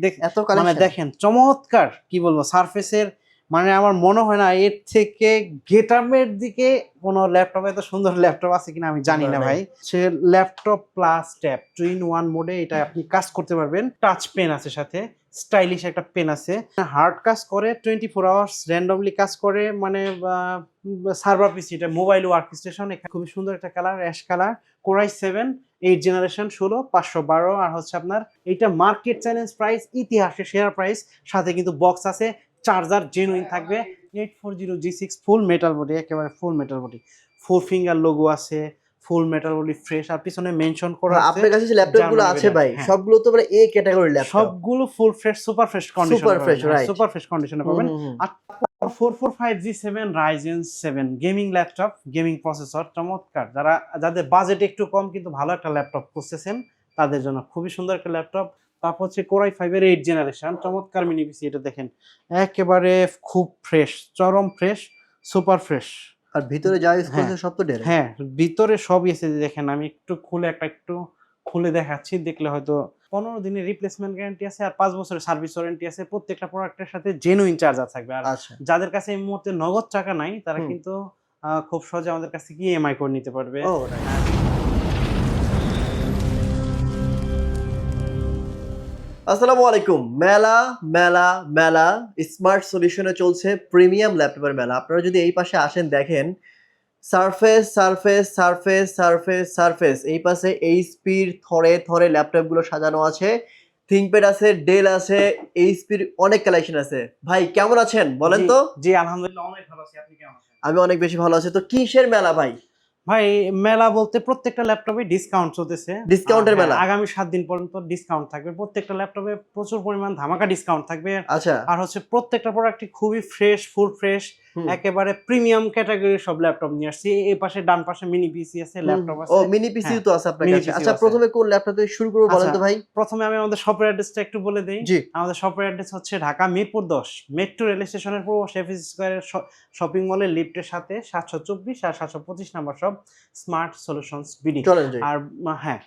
দেখ এত মানে দেখেন চমৎকার কি বলব সারফেসের মানে আমার মনে হয় না এর থেকে গেটামের দিকে কোনো ল্যাপটপ এত সুন্দর ল্যাপটপ আছে কিনা আমি জানি না না, ভাই। সে laptop plus tab two in one মোডে এটা আপনি কাজ করতে পারবেন টাচ পেন আছে সাথে। স্টাইলিশ একটা পেন আছে। হার্ড কাজ করে টোয়েন্টি ফোর আওয়ার্স র্যান্ডমলি কাজ করে মানে সার্ভার পিসি, এটা মোবাইল ওয়ার্ক স্টেশন এখানে খুবই সুন্দর একটা colour ash colour core i seven eight generation ষোলো, পাঁচশো বারো, আর হচ্ছে আপনার এইটা মার্কেট চ্যালেঞ্জ প্রাইস ইতিহাসে শেয়ার প্রাইস সাথে কিন্তু বক্স আছে চার্জার জেনুইন থাকবে eight four zero G six full metal body একেবারে full metal body four finger logo আছে ফুল মেটাল বডি ফ্রেশ আর পিছনে মেনশন করা আছে আপনার কাছে যে ল্যাপটপগুলো আছে ভাই হ্যাঁ। সবগুলো তো মানে এ ক্যাটাগরির ল্যাপটপ সবগুলো full fresh super fresh condition Super fresh, right. Super fresh কন্ডিশনে পাবেন। Five G seven Ryzen seven gaming laptop gaming processor চমৎকার। যারা যাদের বাজেট একটু কম কিন্তু ভালো একটা ল্যাপটপ খুঁজতেছেন তাদের জন্য খুবই সুন্দর একটা ল্যাপটপ তারপর হচ্ছে কোরাই ফাইভের এইট জেনারেশন চমৎকার মিনি পিসি এটা দেখেন। একেবারে খুব ফ্রেশ চরম ফ্রেশ সুপার ফ্রেশ আর ভিতরে যা ইউজ হ্যাঁ। করছে সব তো ডের হ্যাঁ ভিতরে সবই আছে দেখেন আমি একটু খুলে একটা একটু খুলে দেখাচ্ছি দেখলে হয়তো পনেরো দিনের রিপ্লেসমেন্ট গ্যারান্টি আছে আর পাঁচ বছরের সার্ভিস ওয়ারেন্টি আছে প্রত্যেকটা প্রোডাক্টের সাথে জেনুইন চার্জার থাকবে। আর আচ্ছা। যাদের কাছে এই মুহূর্তে নগদ টাকা নাই তারা কিন্তু আহ, খুব সহজে আমাদের কাছে কি ইএমআই করে নিতে পারবে। আসসালামু আলাইকুম। মেলা মেলা মেলা স্মার্ট সলিউশনে চলছে প্রিমিয়াম ল্যাপটপের মেলা। আপনারা যদি এই পাশে আসেন দেখেন surface surface surface surface surface এই পাশে এইচপির থরে থরে ল্যাপটপগুলো সাজানো আছে। থিংকপ্যাড আছে ডেল আছে এইচপির অনেক কালেকশন আছে। ভাই কেমন আছেন? বলেন তো। জি আলহামদুলিল্লাহ অনেক ভালো আছি। আপনি কেমন আছেন? আমি অনেক বেশি ভালো আছি। তো কিসের মেলা ভাই? ভাই মেলা বলতে প্রত্যেকটা ল্যাপটপে ডিসকাউন্ট চলতেছে হ্যাঁ, মেলা? আগামী সাত দিন পর্যন্ত ডিসকাউন্ট থাকবে প্রত্যেকটা ল্যাপটপে প্রচুর পরিমাণ ধামাকা ডিসকাউন্ট থাকবে আচ্ছা আর হচ্ছে প্রত্যেকটা প্রোডাক্টই খুবই ফ্রেশ ফুল ফ্রেশ। একেবারে প্রিমিয়াম ক্যাটাগরির সব ল্যাপটপ নিয়ে আসছি। এই পাশে ডান পাশে মিনি পিসি আছে ল্যাপটপ আছে। ও মিনি পিসি হ্যাঁ, তো আছে আপনার কাছে। আচ্ছা প্রথমে কোন ল্যাপটপ থেকে শুরু করব বলেন তো আচ্ছা। ভাই? প্রথমে আমি আমাদের শপের অ্যাড্রেসটা একটু বলে দিই। আমাদের শপের অ্যাড্রেস হচ্ছে ঢাকা মিরপুর দশ মেট্রো রেল স্টেশনের পূর্ব শেফিস স্কোয়ারের শপিং মলের লিফটের সাথে সাতশো চব্বিশ আর সাতশো পঁচিশ নাম্বার সব স্মার্ট সলিউশনস বিডি আর হ্যাঁ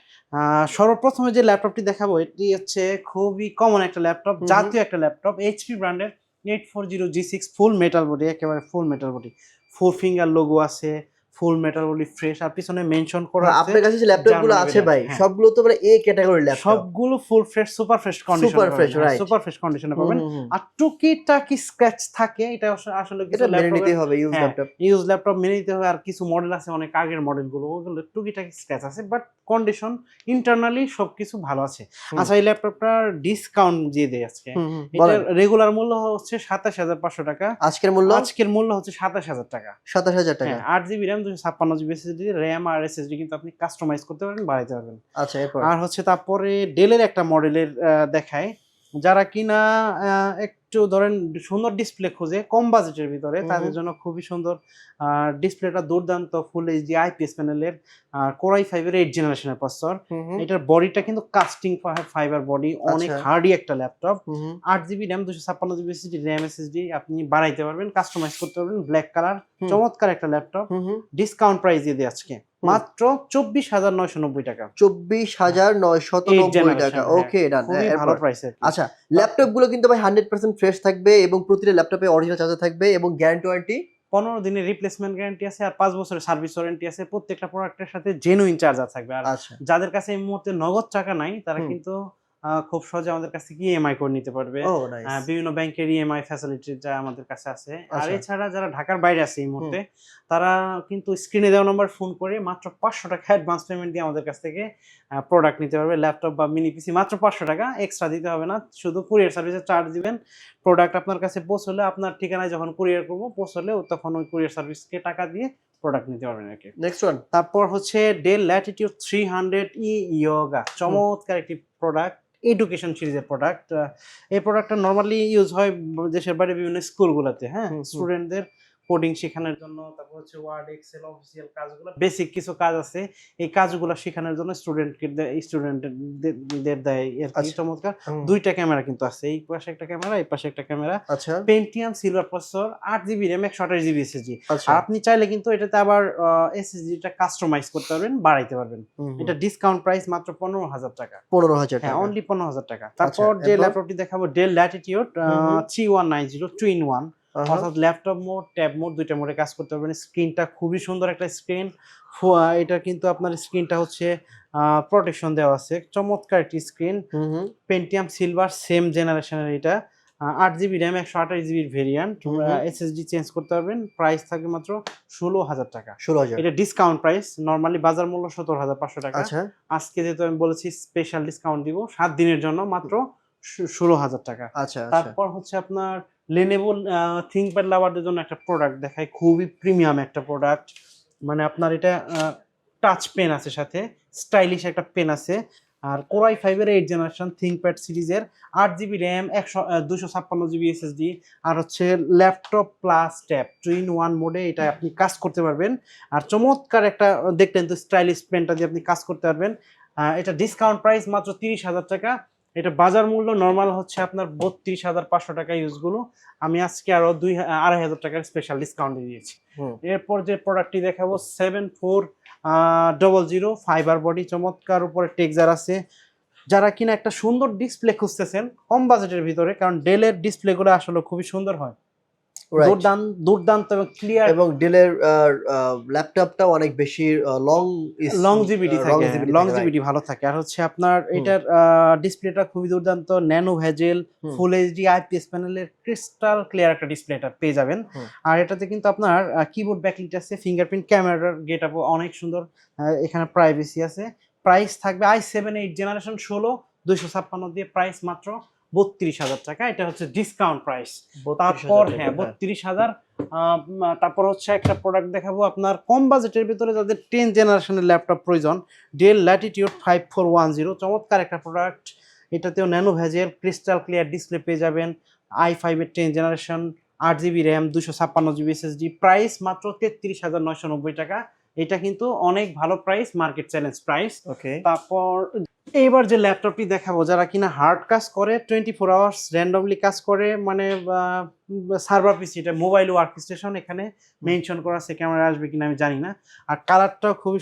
সর্বপ্রথমে যে ল্যাপটপটি দেখাবো এটি হচ্ছে খুবই কমন একটা ল্যাপটপ জাতীয় একটা ল্যাপটপ এইচপি ব্র্যান্ডের eight four zero G six full metal body একেবারে full metal body four finger logo আছে। ফুল মেটাল বডি ফ্রেশ আর পিছনে মেনশন করা আছে আপনার কাছে যে ল্যাপটপগুলো German আছে ভাই হ্যাঁ। সবগুলো তো মানে এ ক্যাটাগরির ল্যাপটপ সবগুলো full fresh super fresh condition Super fresh, right. Super fresh কন্ডিশনে পাবেন। আর টুকিটাকি স্ক্র্যাচ থাকে এটা আসলে- কিছু মেনে ল্যাপটপে নিতেই হবে ইউজ হ্যাঁ। ল্যাপটপ ইউজ ল্যাপটপ মেনে নিতে হবে আর কিছু মডেল আছে অনেক আগের মডেলগুলো ওগুলো টুকিটাকি স্ক্র্যাচ আছে বাট কন্ডিশন ইন্টারনালি সবকিছু ভালো আছে। আচ্ছা এই ল্যাপটপটার ডিসকাউন্ট দিয়ে দেয় আজকে। এটার রেগুলার মূল্য হচ্ছে সাতাশ হাজার পাঁচশো টাকা। আজকের মূল্য? আজকের মূল্য হচ্ছে সাতাশ হাজার টাকা। সাতাশ হাজার টাকা। হ্যাঁ আট জিবি র্যাম দুশো ছাপ্পান্ন জিবি এসএসডি র্যাম আর এসএসডি কিন্তু আপনি কাস্টমাইজ করতে পারেন বাড়াইতে পারবেন। আচ্ছা এরপর? আর হচ্ছে তারপরে ডেলের একটা মডেলের দেখায়। যারা কিনা আহ, একটু ধরেন সুন্দর ডিসপ্লে খোঁজে কম বাজেটের ভিতরে তাদের জন্য খুবই সুন্দর ডিসপ্লেটা দুর্দান্ত ফুল এইচডি আইপিএস প্যানেলের কোরাই ফাইভের এইট জেনারেশনের প্রসেসর এটার বডিটা কিন্তু কাস্টিং ফাইবার বডি অনেক আচ্ছা। হার্ডি একটা ল্যাপটপ আট জিবি র্যাম দুশো ছাপ্পান্ন জিবি এসএসডি র্যাম এসএসডি আপনি বাড়াইতে পারবেন কাস্টমাইজ করতে পারবেন ব্ল্যাক কালার চমৎকার একটা ল্যাপটপ। ডিসকাউন্ট প্রাইস দিয়ে দিই আজকে। মাত্র চব্বিশ হাজার নয়শো নব্বই টাকা। চব্বিশ হাজার নয়শত Eight নব্বই টাকা। হ্যাঁ। ওকে ডান ভালো প্রাইসের আচ্ছা ল্যাপটপগুলো কিন্তু ভাই হান্ড্রেড পার্সেন্ট ফ্রেশ থাকবে এবং প্রতিটা ল্যাপটপে অরিজিনাল চার্জার থাকবে এবং গ্যারান্টি ওয়ারেন্টি পনেরো দিনের রিপ্লেসমেন্ট গ্যারান্টি আছে আর পাঁচ বছরের সার্ভিস ওয়ারেন্টি আছে। প্রত্যেকটা প্রোডাক্টের সাথে জেনুইন চার্জার থাকবে। আর আচ্ছা। যাদের কাছে এই মুহূর্তে নগদ টাকা নাই তারা কিন্তু খুব সহজে আমাদের কাছ থেকে ইএমআই করে নিতে পারবে। বিভিন্ন ব্যাংকের ইএমআই ফ্যাসিলিটিটা আমাদের কাছে আছে। আর আচ্ছা। এছাড়া যারা ঢাকার বাইরে আছে এই মুহূর্তে তারা কিন্তু স্ক্রিনে দেওয়া নাম্বার ফোন করে মাত্র পাঁচশো টাকা অ্যাডভান্স পেমেন্ট দিয়ে আমাদের কাছ থেকে প্রোডাক্ট নিতে পারবে। ল্যাপটপ বা মিনি পিসি মাত্র পাঁচশো টাকা এক্সট্রা দিতে হবে না। শুধু কুরিয়ার সার্ভিসে চার্জ দিবেন। প্রোডাক্ট আপনার কাছে পৌঁছলে আপনার ঠিকানায় যখন কুরিয়ার করব পৌঁছলে তখন ওই কুরিয়ার সার্ভিসকে টাকা দিয়ে প্রোডাক্ট নিতে পারবেন আর কি। নেক্সট ওয়ান তারপর হচ্ছে Dell Latitude three hundred E Yoga চমৎকার একটি প্রোডাক্ট এডুকেশন সিরিজের প্রোডাক্ট এই প্রোডাক্টটা নর্মালি ইউজ হয় দেশের বাইরে বিভিন্ন স্কুলগুলোতে হ্যাঁ। স্টুডেন্টদের কোডিং শেখানোর জন্য তারপর হচ্ছে ওয়ার্ড এক্সেল অফিসিয়াল কাজগুলো বেসিক কিছু কাজ আছে। এই কাজগুলো শেখানোর জন্য স্টুডেন্টকে স্টুডেন্টদের দেয় আর কি। আচ্ছা। চমৎকার। দুইটা ক্যামেরা কিন্তু আছে। এই পাশে একটা ক্যামেরা এই পাশে একটা ক্যামেরা আচ্ছা। পেন্টিয়াম সিলভার প্রসেসর আট জিবি র্যাম একশো আঠাশ জিবি এসএসডি আচ্ছা। আর আপনি চাইলে কিন্তু এটাতে আবার এসএসডিটা কাস্টমাইজ করতে পারবেন বাড়াইতে পারবেন। এটা ডিসকাউন্ট প্রাইস মাত্র পনেরো হাজার টাকা। পনেরো হাজার হ্যাঁ টাকা। অনলি পনেরো হাজার টাকা। তারপর যে? ল্যাপটপটি দেখাবো Dell Latitude three one nine zero two in one অর্থাৎ ল্যাপটপ মোড ট্যাব মোড দুইটা মোডে কাজ করতে পারবেন। স্ক্রিনটা খুবই সুন্দর একটা স্ক্রিন এটা কিন্তু আপনার স্ক্রিনটা হচ্ছে প্রোটেকশন দেওয়া আছে। চমৎকার একটি স্ক্রিন পেন্টিয়াম সিলভার সেম জেনারেশনের এটা। আট জিবি র্যাম একশো আঠাশ জিবির ভেরিয়েন্ট। এসএসডি চেঞ্জ করতে পারবেন। প্রাইস থাকবে মাত্র ষোলো হাজার টাকা। ষোলো হাজার। এটা ডিসকাউন্ট প্রাইস নর্মালি বাজার মূল্য সতেরো হাজার পাঁচশো টাকা। আচ্ছা। আজকে যেহেতু আমি বলেছি স্পেশাল ডিসকাউন্ট দিব সাত দিনের জন্য মাত্র ষোলো হাজার টাকা। আচ্ছা আচ্ছা। তারপর হচ্ছে আপনার লেনেবল থিঙ্কপ্যাড লাভারদের জন্য একটা প্রোডাক্ট দেখায়। খুবই প্রিমিয়াম একটা প্রোডাক্ট মানে আপনার এটা টাচ পেন আছে সাথে স্টাইলিশ একটা পেন আছে। আর কোরাই ফাইভের এইট জেনারেশন থিঙ্কপ্যাড সিরিজের আট জিবি র্যাম একশো দুশো ছাপ্পান্ন জিবি এসএসডি আর হচ্ছে laptop plus tab two in one মোডে এটা আপনি কাজ করতে পারবেন। আর চমৎকার একটা, দেখলেন তো স্টাইলিশ পেনটা দিয়ে আপনি কাজ করতে পারবেন। এটা ডিসকাউন্ট প্রাইস মাত্র তিরিশ হাজার টাকা। এটা বাজার মূল্য নর্মাল হচ্ছে আপনার বত্রিশ হাজার পাঁচশো টাকা ইউজগুলো আমি আজকে আরও দুই আড়াই হাজার টাকার স্পেশাল ডিসকাউন্ট দিয়েছি। এরপর যে প্রোডাক্টটি দেখাবো seven four double zero fibre body চমৎকার উপরে টেক্সার আছে। যারা কিনা একটা সুন্দর ডিসপ্লে খুঁজতেছেন কম বাজেটের ভিতরে কারণ ডেলের ডিসপ্লেগুলো আসলে খুবই সুন্দর হয়. দুর্দান্ত দুর্দান্ত এবং ক্লিয়ার এবং ডেলের ল্যাপটপটা অনেক বেশি লং লং জিবিডি থাকে লং জিবিডি ভালো থাকে। আর হচ্ছে আপনার এটার ডিসপ্লেটা খুবই দুর্দান্ত nano bezel full HD IPS প্যানেলের ক্রিস্টাল ক্লিয়ার একটা ডিসপ্লেটা পেয়ে যাবেন। আর এটাতে কিন্তু আপনার কিবোর্ড ব্যাকলিট আছে ফিঙ্গারপ্রিন্ট ক্যামেরার গেট আপও অনেক সুন্দর এখানে প্রাইভেসি আছে। প্রাইস থাকবে আই সেভেন এইট জেনারেশন ষোলো দুইশো ছাপ্পান্ন দিয়ে প্রাইস মাত্র। বত্রিশ হাজার টাকা এটা হচ্ছে ডিসকাউন্ট প্রাইস তারপর হ্যাঁ বত্রিশ হাজার তারপর হচ্ছে একটা প্রোডাক্ট দেখাবো আপনার। কম বাজেটের ভিতরে যাদের টেন জেনারেশনের ল্যাপটপ প্রয়োজন Dell Latitude five four one zero চমৎকার একটা প্রোডাক্ট এটাতেও nano bezel crystal clear display পেয়ে যাবেন। আই ফাইভের টেন জেনারেশন আট জিবি র্যাম দুশো ছাপ্পান্ন জিবি এসএসডি প্রাইস মাত্র তেত্রিশ হাজার নয়শো নব্বই টাকা। এটা কিন্তু অনেক ভালো price market challenge price okay তারপর এইবার যে ল্যাপটপটি দেখাবো, যারা কিনা হার্ড কাজ করে টোয়েন্টি ফোর আওয়ার্স র্যান্ডমলি কাজ করে মানে সার্ভার পিসি এটা মোবাইল ওয়ার্ক স্টেশন এখানে মেনশন করা আছে ক্যামেরা আসবে কিনা আমি জানি না। আর কালারটাও খুবই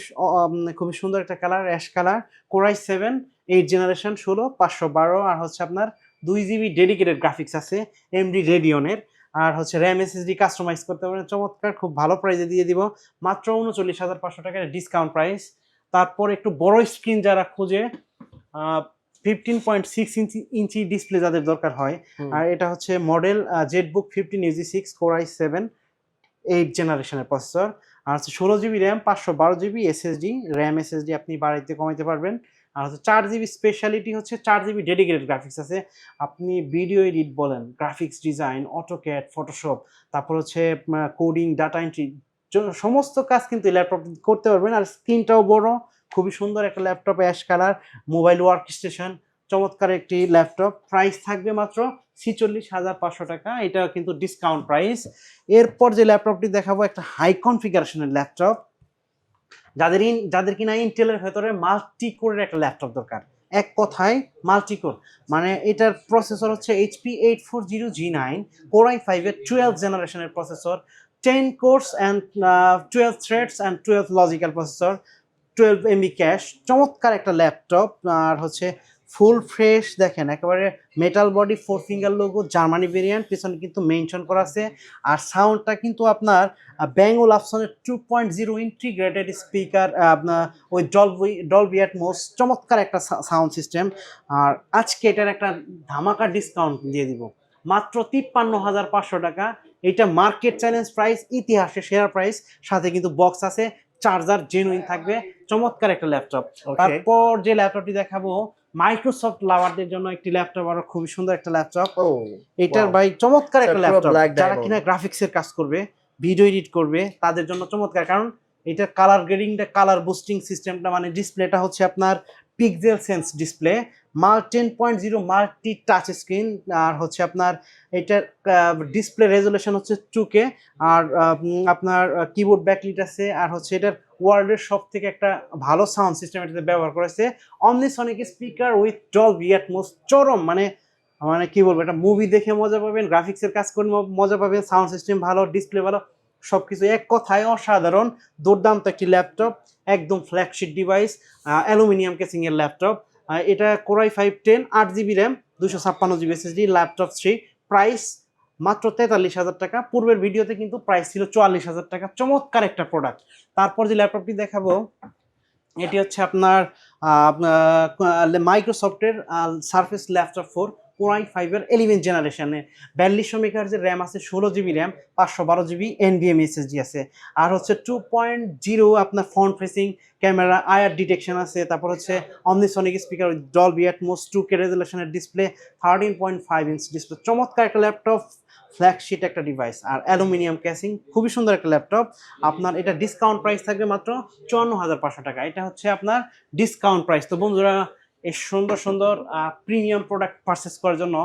খুবই সুন্দর একটা colour ash colour core i seven eight generation ষোলো, পাঁচশো বারো, আর হচ্ছে আপনার দুই জিবি ডেডিকেটেড গ্রাফিক্স আছে এমডি রেডিয়নের আর হচ্ছে র্যাম এসএসডি কাস্টমাইজ করতে পারেন, চমৎকার, খুব ভালো প্রাইসে দিয়ে দিব। মাত্র উনচল্লিশ হাজার পাঁচশো টাকার ডিসকাউন্ট প্রাইস তারপর একটু বড় স্ক্রিন যারা খোঁজে fifteen point six inch inch display যাদের দরকার হয় আর এটা হচ্ছে model ZBook fifteen U G six four i seven eight জেনারেশনের প্রসেসর আর হচ্ছে ষোলো জিবি র্যাম পাঁচশো বারো জিবি এসএসডি র্যাম এসএসডি আপনি বাড়াইতে কমাইতে পারবেন আর হচ্ছে চার জিবি স্পেশালিটি হচ্ছে চার জিবি ডেডিকেটেড গ্রাফিক্স আছে। আপনি ভিডিও এডিট বলেন গ্রাফিক্স ডিজাইন অটোক্যাড ফটোশপ তারপর হচ্ছে কোডিং ডাটা এন্ট্রি সমস্ত কাজ কিন্তু ল্যাপটপ করতে পারবেন। আর স্ক্রিনটাও বড়, খুবই সুন্দর একটা laptop ash colour mobile work station চমৎকার একটি ল্যাপটপ প্রাইস থাকবে মাত্র ছিচল্লিশ হাজার পাঁচশো টাকা। এটা কিন্তু ডিসকাউন্ট প্রাইস এরপর যে ল্যাপটপটি দেখাবো, একটা হাই কনফিগারেশনের ল্যাপটপ যাদের ইন যাদের কিনা ইন্টেলের ভেতরে মাল্টি কোরের একটা ল্যাপটপ দরকার। এক কথায় মাল্টি কোর মানে এটার প্রসেসর হচ্ছে HP eight four zero G nine core i ফাইভের টুয়েলভ জেনারেশনের processor ten cores and twelve threads and twelve logical processor twelve MB cache চমৎকার একটা ল্যাপটপ আর হচ্ছে ফুল ফ্রেশ দেখেন, একেবারে metal body four finger logo Germany variant পিছনে কিন্তু মেনশন করা আছে। আর সাউন্ডটা কিন্তু আপনার ব্যাঙ্গল অপশনের two point zero integrated speaker আপনার ওই ডলবি ডলবি অ্যাটমোস চমৎকার একটা সাউন্ড সিস্টেম আর আজকে এটার একটা ধামাকা ডিসকাউন্ট দিয়ে দিব। মাত্র তিপ্পান্ন হাজার পাঁচশো টাকা এটা মার্কেট চ্যালেঞ্জ প্রাইস ইতিহাসে সেরা প্রাইস সাথে কিন্তু বক্স আছে চার্জার জেনুইন থাকবে চমৎকার একটা ল্যাপটপ তারপর যে ল্যাপটপটি দেখাবো মাইক্রোসফট লাভারদের জন্য একটি ল্যাপটপ আরও খুবই সুন্দর একটা ল্যাপটপ এটার ভাই চমৎকার একটা ল্যাপটপ যারা কিনা গ্রাফিক্স এর কাজ করবে ভিডিও এডিট করবে তাদের জন্য চমৎকার। কারণ এটা কালার গ্রেডিংটা কালার বুস্টিং সিস্টেমটা মানে ডিসপ্লেটা হচ্ছে আপনার পিক্সেল সেন্স ডিসপ্লে মাল ten point zero multi touch screen, আর হচ্ছে আপনার এটার ডিসপ্লে রেজুলেশন হচ্ছে টু কে আর আপনার কিবোর্ড ব্যাকলিট আছে, আর হচ্ছে এটার ওয়ার্ল্ডের সব থেকে একটা ভালো সাউন্ড সিস্টেম এটাতে ব্যবহার করেছে। Omnisonic speaker with Dolby Atmos চরম মানে মানে কি বলব, একটা মুভি দেখে মজা পাবেন গ্রাফিক্সের কাজ করে মজা পাবেন সাউন্ড সিস্টেম ভালো ডিসপ্লে ভালো সব কিছু এক কথায় অসাধারণ দুর্দান্ত একটি ল্যাপটপ একদম ফ্ল্যাগশিপ ডিভাইস অ্যালুমিনিয়াম কেসিংয়ের ল্যাপটপ এটা কোরাই ফাইভ টেন আট জিবি র্যাম দুশো ছাপ্পান্ন GB SSD laptop three price মাত্র তেতাল্লিশ হাজার টাকা। পূর্বের ভিডিওতে কিন্তু প্রাইস ছিল চুয়াল্লিশ হাজার টাকা। চমৎকার একটা প্রোডাক্ট তারপর যে ল্যাপটপটি দেখাবো, এটি হচ্ছে আপনার মাইক্রোসফটের Surface laptop four core i ফাইভের এলিভেন জেনারেশনে বিয়াল্লিশশো মেগাহার্জের র্যাম আছে, ষোলো জিবি র্যাম পাঁচশো বারো জিবি এনভিএম এসএসডি আছে। আর হচ্ছে টু পয়েন্ট জিরো আপনার front facing camera IR detection আছে। তারপর হচ্ছে অমনিসনিক স্পিকার ডল Dolby Atmos two K রেজুলেশনের display thirteen point five inch display চমৎকার একটা ল্যাপটপ ফ্ল্যাগশিট একটা ডিভাইস আর অ্যালুমিনিয়াম ক্যাসিং খুবই সুন্দর একটা ল্যাপটপ আপনার এটা ডিসকাউন্ট প্রাইস থাকবে মাত্র চুয়ান্ন হাজার পাঁচশো টাকা। এটা হচ্ছে আপনার ডিসকাউন্ট প্রাইস তো বন্ধুরা এই সুন্দর সুন্দর প্রিমিয়াম প্রোডাক্ট পারচেস করার জন্য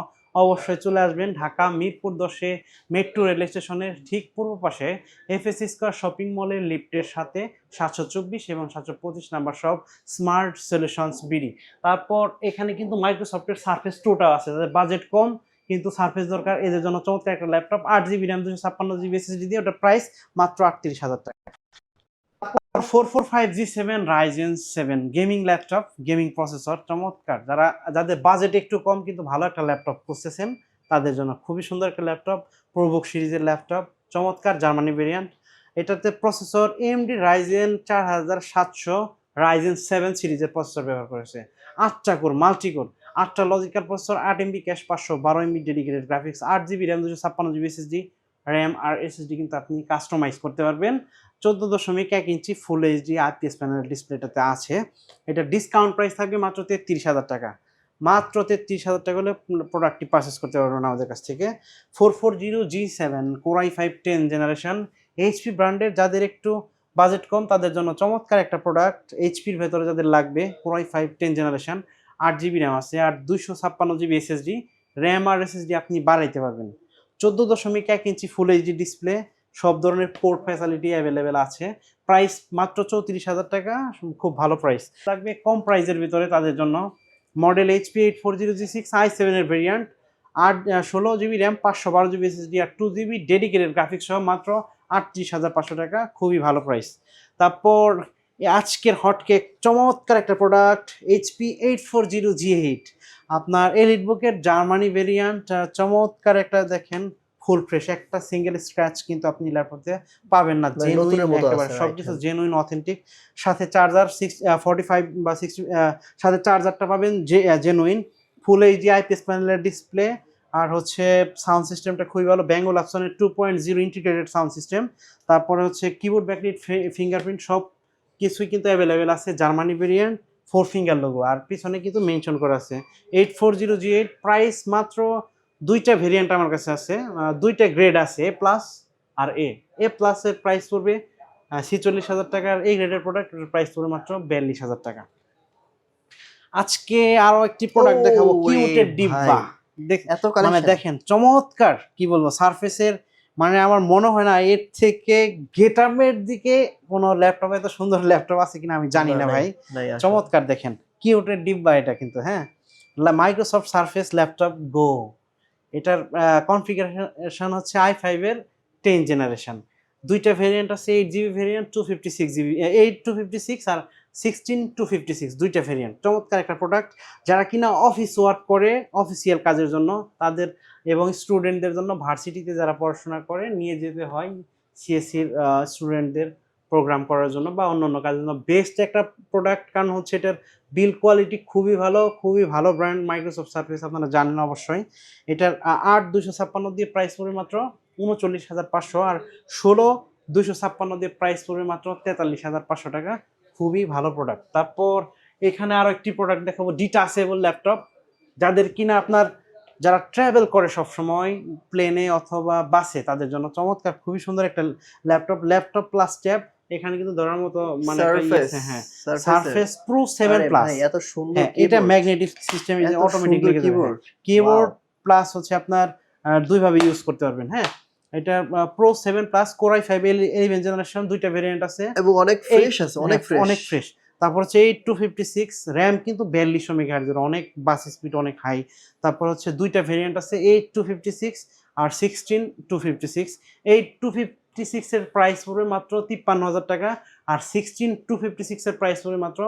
অবশ্যই চলে আসবেন ঢাকা মিরপুর দশে মেট্রো রেল স্টেশনের ঠিক পূর্ব পাশে এফএস স্কোয়ার শপিং মলের লিফটের সাথে সাতশো চব্বিশ এবং সাতশো পঁচিশ নাম্বার সব স্মার্ট সলিউশনস বিডি তারপর এখানে কিন্তু মাইক্রোসফটের সার্ফেস টুটাও আছে, যাদের বাজেট কম, কিন্তু সার্ফেস দরকার, এদের জন্য চমৎকার একটা ল্যাপটপ আট জিবি র্যাম দুশো ছাপ্পান্ন জিবি এসএসডি দিয়ে ওটা প্রাইস মাত্র আটত্রিশ হাজার টাকা। Four four five G seven Ryzen seven gaming laptop gaming processor চমৎকার। যারা, যাদের বাজেট একটু কম কিন্তু ভালো একটা ল্যাপটপ খুঁজতেছেন, তাদের জন্য খুবই সুন্দর একটা ল্যাপটপ প্রোবুক সিরিজের ল্যাপটপ চমৎকার জার্মানি ভেরিয়েন্ট এটাতে প্রসেসর এমডি রাইজেন চার হাজার সাতশো রাইজেন সেভেন সিরিজের প্রসেসর ব্যবহার করেছে। আটটা কোর মাল্টি কোর আটটা লজিক্যাল প্রসেসর আট এমবি ক্যাশ পাঁচশো বারো এমবি ডেডিকেটেড গ্রাফিক্স আট জিবি র্যাম দুশো ছাপ্পান্ন জিবি এসএসডি র্যাম আর এসএসডি কিন্তু আপনি কাস্টমাইজ করতে পারবেন। চোদ্দ দশমিক এক ইঞ্চি ফুল এইচডি আইপিএস প্যানেল ডিসপ্লেটাতে আছে। এটা ডিসকাউন্ট প্রাইস থাকবে মাত্র তেত্রিশ হাজার টাকা। মাত্র তেত্রিশ হাজার টাকা হলে প্রোডাক্টটি পারচেস করতে পারবেন আমাদের কাছ থেকে। Four four zero G seven core i five ten generation HP ব্র্যান্ডের যাদের একটু বাজেট কম, তাদের জন্য চমৎকার একটা প্রোডাক্ট এইচপির ভেতরে যাদের লাগবে core i five ten generation আট জিবি র্যাম আছে, আর দুইশো ছাপ্পান্ন জিবি এসএসডি র্যাম আর এসএসডি আপনি বাড়াইতে পারবেন। চোদ্দ দশমিক এক ইঞ্চি ফুল এইচডি ডিসপ্লে সব ধরনের পোর্ট ফ্যাসিলিটি অ্যাভেলেবেল আছে। প্রাইস মাত্র চৌত্রিশ হাজার টাকা খুব ভালো প্রাইস থাকবে কম প্রাইসের ভিতরে তাদের জন্য। Model HP eight four zero G six i সেভেনের ভেরিয়েন্ট আট ষোলো জিবি র্যাম পাঁচশো বারো জিবি এসএসডি আর টু জিবি ডেডিকেটেড গ্রাফিক্স সহ মাত্র আটত্রিশ হাজার পাঁচশো টাকা, খুবই ভালো প্রাইস তারপর আজকের হটকেক চমৎকার একটা product HP eight four zero G eight আপনার এলিট বুকের জার্মানি ভেরিয়ান্ট চমৎকার একটা দেখেন ফুল ফ্রেশ একটা সিঙ্গেল স্ক্র্যাচ কিন্তু আপনি ল্যাপটপে পাবেন না। মানে জেনুইন একেবারে আছে, সবকিছু জেনুইন অথেন্টিক সাথে চার্জার সিক্স ফর্টি ফাইভ বা সিক্সটি সাথে চার্জারটা পাবেন যে জেনুইন ফুল এইচডি আইপিএস প্যানেলের ডিসপ্লে আর হচ্ছে সাউন্ড সিস্টেমটা খুবই ভালো ব্যাঙ্গল অপশনের two point zero integrated sound system তারপরে হচ্ছে কিবোর্ড ব্যাকলিট ফিঙ্গারপ্রিন্ট সব কিছুই কিন্তু অ্যাভেলেবেল আছে Germany variant four finger logo আর পিছনে কিন্তু মেনশন করা আছে। Eight four zero G eight price মাত্র দুইটা ভেরিয়েন্ট আমার কাছে আছে দুইটা গ্রেড আছে এ প্লাস আর এ এ প্লাসের প্রাইস পড়বে ছিচল্লিশ হাজার টাকা আর এই গ্রেডের প্রোডাক্ট প্রাইস পড়বে মাত্র বিয়াল্লিশ হাজার টাকা। আজকে আরও একটি প্রোডাক্ট দেখাবো কিউটের ডিব্বা। দেখ এত মানে দেখেন চমৎকার কি বলব সারফেসের মানে আমার মনে হয় না এর থেকে গেটামের দিকে কোনো ল্যাপটপ এত সুন্দর ল্যাপটপ আছে কিনা আমি জানি না ভাই। চমৎকার দেখেন কি কিউটের ডিব্বা এটা কিন্তু হ্যাঁ? মাইক্রোসফট সার্ফেস ল্যাপটপ গো এটার কনফিগারেশন হচ্ছে আই ফাইভের টেন জেনারেশন দুইটা ভেরিয়েন্ট আছে eight GB variant two fifty six GB eight two fifty six আর সিক্সটিন টু ফিফটি সিক্স দুইটা ভেরিয়েন্ট চমৎকার একটা প্রোডাক্ট যারা কিনা অফিস ওয়ার্ক করে অফিসিয়াল কাজের জন্য তাদের এবং স্টুডেন্টদের জন্য ভার্সিটিতে যারা পড়াশোনা করে নিয়ে যেতে হয় সিএসসির স্টুডেন্টদের প্রোগ্রাম করার জন্য বা অন্য অন্য কাজের জন্য। বেস্ট একটা প্রোডাক্ট কারণ হচ্ছে এটার বিল কোয়ালিটি খুবই ভালো খুবই ভালো ব্র্যান্ড মাইক্রোসফট সার্ভিস আপনারা জানেন অবশ্যই। এটার আট দুশো ছাপ্পান্ন দিয়ে প্রাইস পড়বে মাত্র উনচল্লিশ হাজার পাঁচশো আর ষোলো দুশো ছাপ্পান্ন দিয়ে প্রাইস পড়বে মাত্র তেতাল্লিশ হাজার পাঁচশো টাকা। খুবই ভালো প্রোডাক্ট তারপর এখানে আরও একটি প্রোডাক্ট দেখাবো ডিটাচেবল ল্যাপটপ যাদের কিনা আপনার যারা ট্রাভেল করে সব সময় প্লেনে অথবা বাসে তাদের জন্য চমৎকার খুবই সুন্দর একটা ল্যাপটপ ল্যাপটপ প্লাস ট্যাব এখানে কিন্তু ধরার মতো মানে ইয়ে সারফেস হ্যাঁ। সারফেস প্রো সেভেন প্লাস এত সুন্দর হ্যাঁ এটা magnetic system automatic keyboard keyboard plus হচ্ছে আপনার দুই ভাবে ইউজ করতে পারবেন হ্যাঁ। এটা Pro seven plus core i five eleven generation দুইটা ভেরিয়েন্ট আছে। এবং অনেক ফ্রেশ আছে অনেক হ্যাঁ, ফ্রেশ অনেক ফ্রেশ তারপর হচ্ছে eight two fifty six RAM কিন্তু বিয়াল্লিশশো মেগাহার্জের অনেক বাস স্পিড অনেক হাই তারপর হচ্ছে দুইটা ভেরিয়েন্ট আছে এইট টু ফিফটি সিক্স আর sixteen two fifty six eight two fifty সিক্সের প্রাইস পড়বে মাত্র তিপ্পান্ন হাজার টাকা আর সিক্সটিন টু ফিফটি সিক্সের প্রাইস পড়বে মাত্র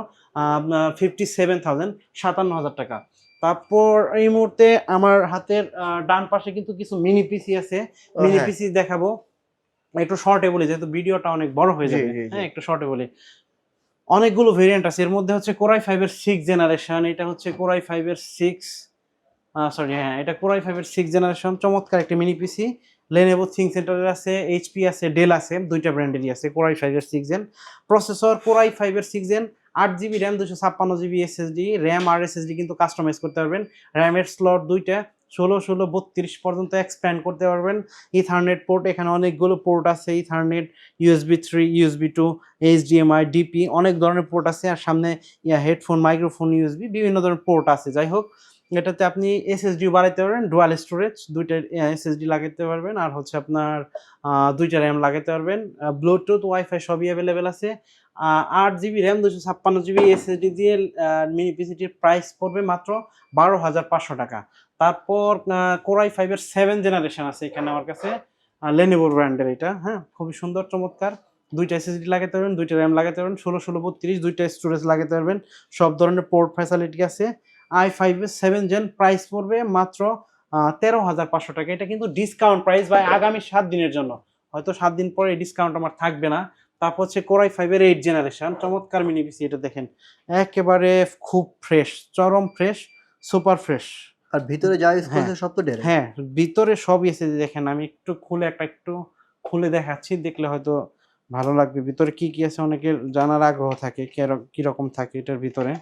ফিফটি সেভেন থাউজেন্ড সাতান্ন হাজার টাকা। তারপর এই মুহূর্তে আমার হাতের ডান পাশে কিন্তু কিছু মিনি পিসি আছে। মিনি হ্যাঁ। পিসি দেখাবো। একটু শর্টে বলি যেহেতু ভিডিওটা অনেক বড় হয়ে যাবে। হ্যাঁ একটু শর্টে বলি। অনেকগুলো ভেরিয়েন্ট আছে। এর মধ্যে হচ্ছে কোরাই ফাইভের সিক্স জেনারেশন এটা হচ্ছে কোরাই ফাইভের সিক্স সরি হ্যাঁ এটা কোরাই ফাইভের সিক্স জেনারেশন চমৎকার একটা মিনি পিসি লেনেভো থিং সেন্টারের আছে এইচপি আছে ডেল আছে, দুইটা ব্র্যান্ডেরই আছে কোরাই ফাইভের six gen processor core i ফাইভের সিক্স জেন আট জিবি র্যাম দুশো ছাপ্পান্ন জিবি এসএসডি র্যাম আর এসএসডি কিন্তু কাস্টমাইজ করতে পারবেন। র্যামের স্লট দুইটা ষোলো ষোলো, বত্রিশ পর্যন্ত এক্সপ্যান্ড করতে পারবেন। ইথারনেট পোর্ট এখানে অনেকগুলো পোর্ট আছে। Ethernet USB three USB two HDMI DP অনেক ধরনের পোর্ট আছে। আর সামনে হেডফোন মাইক্রোফোন ইউএসবি বিভিন্ন ধরনের পোর্ট আছে। যাই হোক, এটাতে আপনি এসএসডিও বাড়াইতে পারবেন। ডুয়াল স্টোরেজ দুইটা এসএসডি লাগাতে পারবেন। আর হচ্ছে আপনার দুইটা র্যাম লাগাতে পারবেন। ব্লুটুথ ওয়াইফাই সবই অ্যাভেলেবেল আছে। আট জিবি র্যাম দুশো ছাপ্পান্ন জিবি এসএসডি দিয়ে মিনি পিসিটির প্রাইস পড়বে মাত্র বারো হাজার পাঁচশো টাকা। তারপর কোরাই ফাইভের সেভেন জেনারেশন আছে এখানে আমার কাছে। লেনেভোর ব্র্যান্ডের এটা হ্যাঁ? খুবই সুন্দর, চমৎকার। দুইটা এসএসডি লাগাতে পারবেন, দুইটা র্যাম লাগাতে পারবেন, ষোলো ষোলো, বত্রিশ, দুইটা স্টোরেজ লাগাতে পারবেন। সব ধরনের পোর্ট ফ্যাসিলিটি আছে। আই ফাইভের সেভেন জেন প্রাইস পড়বে মাত্র তেরো হাজার পাঁচশো টাকা। এটা কিন্তু ডিসকাউন্ট প্রাইস বা আগামী সাত দিনের জন্য। হয়তো সাত দিন পরে ডিসকাউন্ট আমার থাকবে না। তারপর হচ্ছে কোরাই ফাইভের এইট জেনারেশন চমৎকার মিনি পিসি এটা দেখেন। একেবারে খুব ফ্রেশ চরম ফ্রেশ সুপার ফ্রেশ আর ভিতরে যা ইউজ হ্যাঁ। করছে সব তো হ্যাঁ ভিতরে সবই এসে দেখেন আমি একটু খুলে একটা একটু খুলে দেখাচ্ছি দেখলে হয়তো ভালো লাগবে। ভিতরে কি কি আছে অনেকের জানার আগ্রহ থাকে কি রকম থাকে এটার ভিতরে।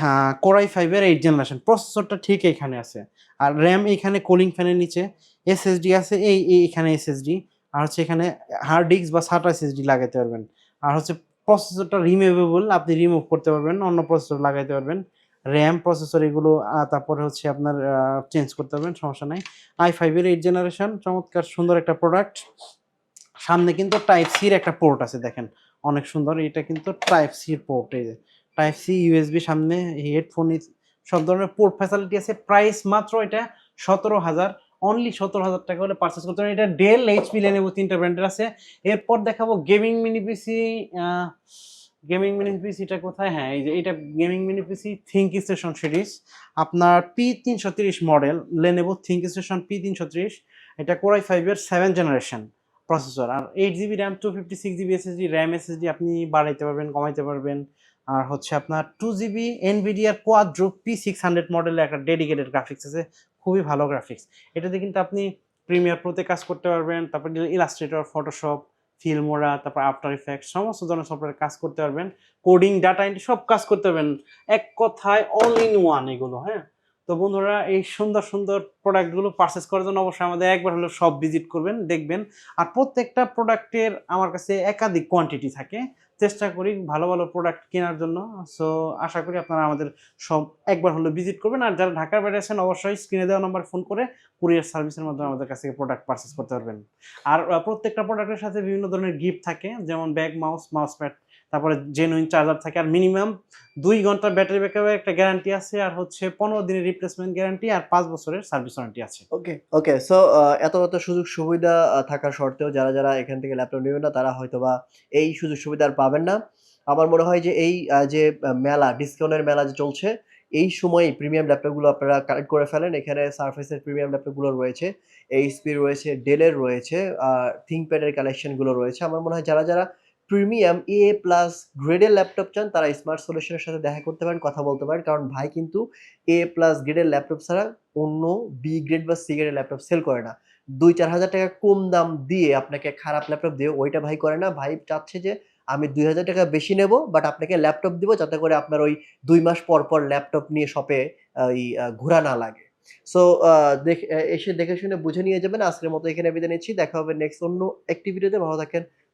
হ্যাঁ কোরাই ফাইভের এইট জেনারেশন প্রসেসরটা ঠিক এখানে আছে। আর র্যাম এখানে কুলিং ফ্যানের নিচে এসএসডি আছে এই এই এখানে এসএসডি আর হচ্ছে এখানে হার্ড ডিস্ক বা সাটা এসএসডি লাগাতে পারবেন। আর হচ্ছে প্রসেসরটা রিমুভেবল আপনি রিমুভ করতে পারবেন, অন্য প্রসেসর লাগাইতে পারবেন। র্যাম প্রসেসর এগুলো তারপরে হচ্ছে আপনার চেঞ্জ করতে পারবেন, সমস্যা নাই। আই ফাইভের এইট জেনারেশন চমৎকার, সুন্দর একটা প্রোডাক্ট সামনে কিন্তু টাইপ সির একটা পোর্ট আছে, দেখেন। অনেক সুন্দর, এটা কিন্তু টাইপ সির পোর্ট এই যে। টাইপ সি ইউএসবি সামনে হেডফোন সব ধরনের পোর্ট ফ্যাসিলিটি আছে। প্রাইস মাত্র এটা সতেরো হাজার অনলি সতেরো হাজার টাকা হলে পারচেস করতে পারেন। এটা ডেল এইচপি লেনেভো তিনটা ব্র্যান্ডের আছে। এরপর দেখাবো gaming mini PC gaming mini পিসিটা কোথায়? হ্যাঁ এই যে এটা gaming mini PC ThinkStation series আপনার পি তিনশো তিরিশ model Lenovo think station P তিনশো তিরিশ এটা কোরাই ফাইভের সেভেন জেনারেশন প্রসেসর আর eight GB RAM two fifty six GB SSD RAM SSD আপনি বাড়াইতে পারবেন, কমাইতে পারবেন। আর হচ্ছে আপনার two GB Nvidia Quadro P six hundred মডেলের একটা ডেডিকেটেড গ্রাফিক্স আছে। খুবই ভালো গ্রাফিক্স এটাতে কিন্তু আপনি প্রিমিয়ার প্রোতে কাজ করতে পারবেন, তারপর ইলাস্ট্রেটর ফটোশপ ফিল্মোরা তারপর আফটার ইফেক্ট সমস্ত ধরনের সফটওয়্যার কাজ করতে পারবেন। কোডিং ডাটা এন্ট্রি সব কাজ করতে পারবেন। এক কথায় অল ইন ওয়ান এগুলো হ্যাঁ? তো বন্ধুরা, এই সুন্দর সুন্দর প্রোডাক্টগুলো পারচেস করার জন্য অবশ্যই আমাদের একবার হলেও সব ভিজিট করবেন, দেখবেন। আর প্রত্যেকটা প্রোডাক্টের আমার কাছে একাধিক কোয়ান্টিটি থাকে। চেষ্টা করি ভালো ভালো প্রোডাক্ট কেনার জন্য। সো আশা করি আপনারা আমাদের সব একবার হলো ভিজিট করবেন। আর যারা ঢাকার বাইরে আছেন, অবশ্যই স্ক্রিনে দেওয়া নাম্বার ফোন করে কুরিয়ার সার্ভিসের মাধ্যমে আমাদের কাছ থেকে প্রোডাক্ট পারচেস করতে পারবেন। আর প্রত্যেকটা প্রোডাক্টের সাথে বিভিন্ন ধরনের গিফট থাকে, যেমন ব্যাগ মাউস মাউস প্যাড তারপরে জেনুইন চার্জার থাকে আর মিনিমাম দুই ঘণ্টা ব্যাটারি ব্যাকআপের একটা গ্যারান্টি আছে আর হচ্ছে পনেরো দিনের রিপ্লেসমেন্ট গ্যারান্টি আর পাঁচ বছরের সার্ভিস ওয়ারেন্টি আছে। ওকে ওকে সো এত এত সুযোগ সুবিধা আহ, থাকা সত্ত্বেও যারা যারা এখান থেকে ল্যাপটপ নেবেন না তারা হয়তোবা এই সুযোগ সুবিধা আর পাবেন না। আমার মনে হয় যে এই যে মেলা ডিসকাউন্টের মেলা যে চলছে এই সময় প্রিমিয়াম ল্যাপটপগুলো আপনারা কালেক্ট করে ফেলেন। এখানে সার্ফেসের প্রিমিয়াম ল্যাপটপগুলো রয়েছে এইচপি রয়েছে ডেলের রয়েছে থিঙ্কপ্যাডের কালেকশনগুলো রয়েছে। আমার মনে হয় যারা যারা প্রিমিয়াম এ প্লাস গ্রেডের ল্যাপটপ চান, তারা স্মার্ট সলিউশনের সাথে দেখা করতে পারেন, কথা বলতে পারেন। কারণ ভাই কিন্তু এ প্লাস গ্রেডের ল্যাপটপ ছাড়া অন্য বি গ্রেড বা সি গ্রেডের ল্যাপটপ সেল করে না। দুই চার হাজার টাকা কম দাম দিয়ে আপনাকে খারাপ ল্যাপটপ দিয়ে ওইটা ভাই করে না। ভাই চাচ্ছে যে আমি দুই হাজার টাকা বেশি নেব বাট আপনাকে ল্যাপটপ দিব যাতে করে আপনার ওই দুই মাস পর পর ল্যাপটপ নিয়ে শপে ওই ঘোরা না লাগে। সো দেখে এসে দেখে শুনে বুঝে নিয়ে যাবেন। আজকের মতো এখানে বিদায় নিচ্ছি। দেখা হবে নেক্সট অন্য একটি ভিডিওতে ভালো থাকেন।